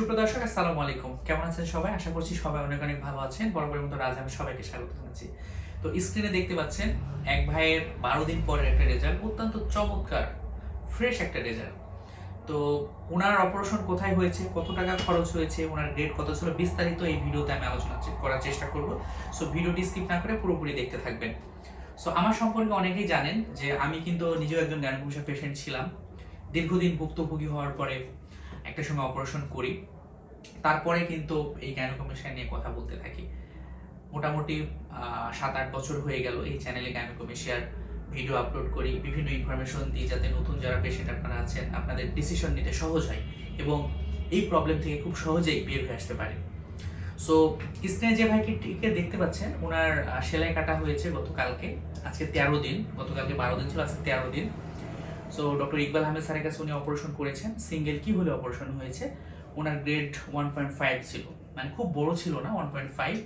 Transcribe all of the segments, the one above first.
সুপ্রদর্শক আসসালামু আলাইকুম। কেমন আছেন সবাই? আশা করছি সবাই অনেক অনেক ভালো আছেন। বরাবরের মতো রাজ আমি সবাইকে স্বাগত জানাচ্ছি। তো স্ক্রিনে দেখতে পাচ্ছেন, এক ভাইয়ের বারো দিন পরের একটা রেজাল্ট অত্যন্ত চমৎকার ফ্রেশ একটা রেজাল্ট তো ওনার অপারেশন কোথায় হয়েছে, কত টাকা খরচ হয়েছে ওনার ডেট কত ছিল, বিস্তারিত এই ভিডিওতে আমি আলোচনা করার চেষ্টা করব। সো ভিডিওটি স্কিপ না করে পুরোপুরি দেখতে থাকবেন। সো আমার সম্পর্কে অনেকেই জানেন যে আমি কিন্তু নিজেও একজন গ্যানকমিশা পেশেন্ট ছিলাম। দীর্ঘদিন ভুক্তভোগী হওয়ার পরে একটা সময় অপারেশন করি। তারপরে কিন্তু এই গাইনোকমিশন নিয়ে কথা বলতে থাকি। মোটামুটি সাত আট বছর হয়ে গেল এই চ্যানেলে গাইনোকমিশিয়ার ভিডিও আপলোড করি, বিভিন্ন ইনফরমেশন দিই যাতে নতুন যারা পেশেন্ট আপনারা আছেন, আপনাদের ডিসিশন নিতে সহজ হয় এবং এই প্রবলেম থেকে খুব সহজেই বের হয়ে আসতে পারে। সো স্ক্রিনে যে ভাইকে টিকে দেখতে পাচ্ছেন? ওনার সেলাই কাটা হয়েছে গতকালকে, আজকে তেরো দিন, গতকালকে বারো দিন ছিল, আজকে তেরো দিন। সো ডক্টর ইকবাল আহমেদ স্যারের কাছে উনি অপারেশন করেছেন। সিঙ্গেল কি হলে অপারেশন হয়েছে? ওনার গ্রেড ওয়ান পয়েন্ট ফাইভ ছিল। মানে খুব বড় ছিল না ওয়ান পয়েন্ট ফাইভ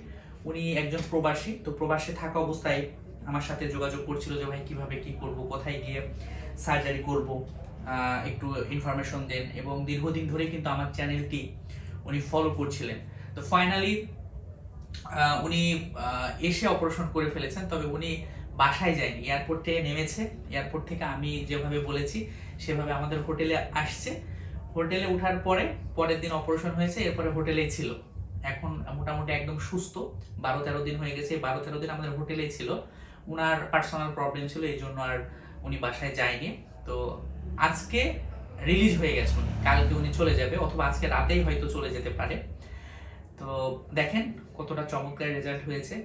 উনি একজন প্রবাসী, তো প্রবাসে থাকা অবস্থায় আমার সাথে যোগাযোগ করছিল যে, ভাই, কীভাবে কি করব? কোথায় গিয়ে সার্জারি করব? একটু ইনফরমেশন দেন এবং দীর্ঘদিন ধরে কিন্তু আমার চ্যানেলটি উনি ফলো করছিলেন। তো ফাইনালি উনি এসে অপারেশন করে ফেলেছেন। তবে উনি বাসায় যায়নি। এয়ারপোর্ট থেকে নেমেছে। এয়ারপোর্ট থেকে আমি যেভাবে বলেছি, সেভাবে আমাদের হোটেলে আসছে। হোটেলে ওঠার পরে, পরের দিন অপারেশন হয়েছে, এরপরে হোটেলেই ছিল। এখন মোটামুটি একদম সুস্থ। বারো তেরো দিন হয়ে গেছে। বারো তেরো দিন আমাদের হোটেলেই ছিল। উনার পার্সোনাল প্রবলেম ছিল, এই জন্য আর উনি বাসায় যায়নি। তো আজকে রিলিজ হয়ে গেছে উনি। কালকে উনি চলে যাবে, অথবা আজকে রাতেই হয়তো চলে যেতে পারে। তো দেখেন কতটা চমৎকার রেজাল্ট হয়েছে।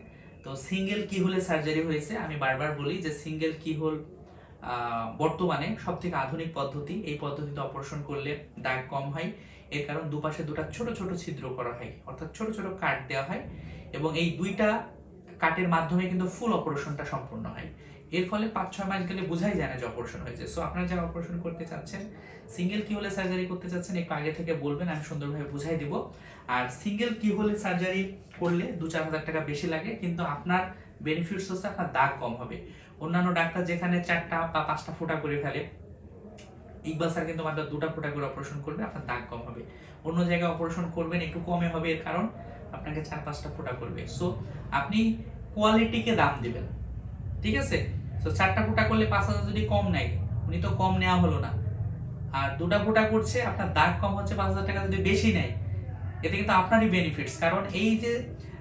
তো সিঙ্গেল কি হলে সার্জারি হয়েছে। আমি বারবার বলি যে সিঙ্গেল কি হোল বর্তমানে সব থেকে আধুনিক পদ্ধতি। এই পদ্ধতিতে অপারেশন করলে দাগ কম হয়। এর কারণ দুপাশে দুটা ছোট ছোট ছিদ্র করা হয়। অর্থাৎ ছোট ছোট কাট দেওয়া হয় এবং এই দুইটা কাটের মাধ্যমে কিন্তু ফুল অপারেশনটা সম্পূর্ণ হয়। এর ফলে পাঁচ ছয় মাস গেলে বোঝাই যায় না যে অপারেশন হয়েছে। সো আপনারা যারা অপারেশন করতে চাচ্ছেন সিঙ্গেল কি হলে সার্জারি করতে চাচ্ছেন, একটু আগে থেকে বলবেন, আমি সুন্দরভাবে বুঝাই দিব। আর সিঙ্গেল কি হলে সার্জারি করলে দু চার হাজার টাকা বেশি লাগে, কিন্তু আপনার বেনিফিটস হচ্ছে আপনার দাগ কম হবে। অন্যান্য ডাক্তার যেখানে চারটা বা পাঁচটা ফোঁটা করে ফেলে, ইকবাল স্যার কিন্তু মাত্র দুটা ফোঁটা করে অপারেশন করবে আপনার দাগ কম হবে। অন্য জায়গায় অপারেশন করবেন, একটু কমে হবে এর কারণ। আপনাকে চার পাঁচটা ফোঁটা করবে। সো আপনি কোয়ালিটিকে দাম দিবেন। ঠিক আছে? তো চারটা ফোঁটা করলে পাঁচ হাজার যদি কম নেয়, উনি তো কম নেওয়া হলো না। আর দুটা ফোঁটা করছে, আপনার দাগ কম হচ্ছে, পাঁচ হাজার টাকা যদি বেশি নেয়, এতে কিন্তু আপনারই বেনিফিটস কারণ এই যে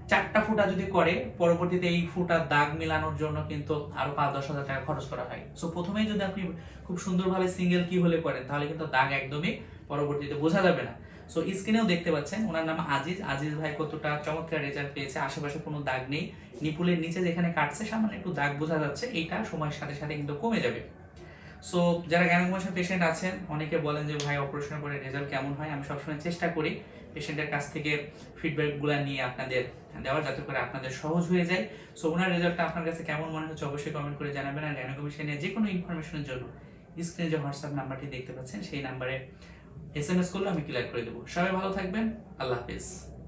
চারটা ফুটা যদি করে, পরবর্তীতে এই ফুটার দাগ মেলানোর জন্য কিন্তু আরও পাঁচ, দশ হাজার টাকা খরচ করা হয়। সো প্রথমেই যদি আপনি খুব সুন্দরভাবে সিঙ্গেল কি হলে করেন, তাহলে কিন্তু দাগ একদমই পরবর্তীতে বোঝা যাবে না। সো স্ক্রিনেও দেখতে পাচ্ছেন, ওনার নাম আজিজ। আজিজ ভাই কতটা চমৎকার রেজাল্ট পেয়েছে। আশেপাশে কোনো দাগ নেই। নিপুলের নিচে যেখানে কাটছে সামান্য একটু দাগ বোঝা যাচ্ছে। এটা সময়ের সাথে সাথে কিন্তু কমে যাবে। সো যারা গ্যানোকমাসের পেশেন্ট আছেন, অনেকে বলেন যে, ভাই অপারেশনের পরে রেজাল্ট কেমন হয়? আমি সবসময় চেষ্টা করি পেশেন্টের কাছ থেকে ফিডব্যাকগুলো নিয়ে আপনাদের দেওয়ার, যাতে করে আপনাদের সহজ হয়ে যায়। সো ওনার রেজাল্টটা আপনার কাছে কেমন মনে হচ্ছে অবশ্যই কমেন্ট করে জানাবেন। আর গ্যানোকমিশন নিয়ে যে কোনো ইনফরমেশনের জন্য স্ক্রিনে যে হোয়াটসঅ্যাপ নাম্বারটি দেখতে পাচ্ছেন, সেই নাম্বারে এস এম এস করলে আমি ক্লিয়ার করে দেবো। সবাই ভালো থাকবেন। আল্লাহ হাফিজ।